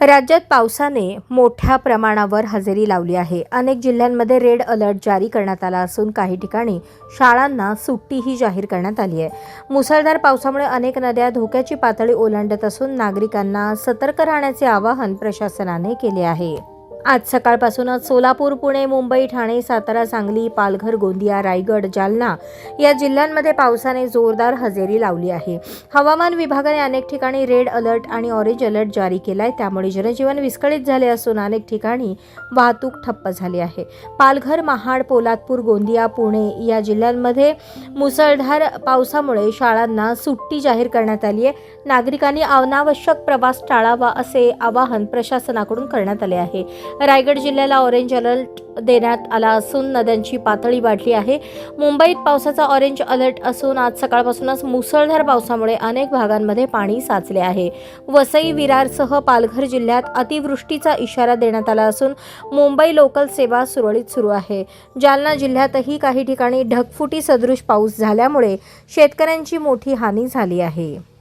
राज्यात पावसाने मोठ्या प्रमाणावर हजेरी लावली आहे. अनेक जिल्ह्यांमध्ये रेड अलर्ट जारी करण्यात आला असून काही ठिकाणी शाळांना सुट्टीही जाहीर करण्यात आली आहे. मुसळधार पावसामुळे अनेक नद्या धोक्याची पातळी ओलांडत असून नागरिकांना सतर्क राहण्याचे आवाहन प्रशासनाने केले आहे. आज सकाळपासूनच सोलापूर पुणे मुंबई ठाणे सातारा सांगली पालघर गोंदिया रायगड जालना या जिल्ह्यांमध्ये पावसाने जोरदार हजेरी लावली आहे. हवामान विभागाने अनेक ठिकाणी रेड अलर्ट आणि ऑरेंज अलर्ट जारी केलाय. त्यामुळे जनजीवन विस्कळीत झाले असून अनेक ठिकाणी वाहतूक ठप्प झाली आहे. पालघर महाड पोलादपूर गोंदिया पुणे या जिल्ह्यांमध्ये मुसळधार पावसामुळे शाळांना सुट्टी जाहीर करण्यात आली आहे. नागरिकांनी अनावश्यक प्रवास टाळावा असे आवाहन प्रशासनाकडून करण्यात आले आहे. रायगड जिल्ह्याला ऑरेंज अलर्ट देण्यात आला असून नद्यांची पातळी वाढली आहे. मुंबईत पावसाचा ऑरेंज अलर्ट असून आज सकाळपासूनच मुसळधार पावसामुळे अनेक भागांमध्ये पाणी साचले आहे. वसई विरारसह पालघर जिल्ह्यात अतिवृष्टीचा इशारा देण्यात आला असून मुंबई लोकल सेवा सुरळीत सुरू आहे. जालना जिल्ह्यातही काही ठिकाणी ढगफुटी सदृश पाऊस झाल्यामुळे शेतकऱ्यांची मोठी हानी झाली आहे.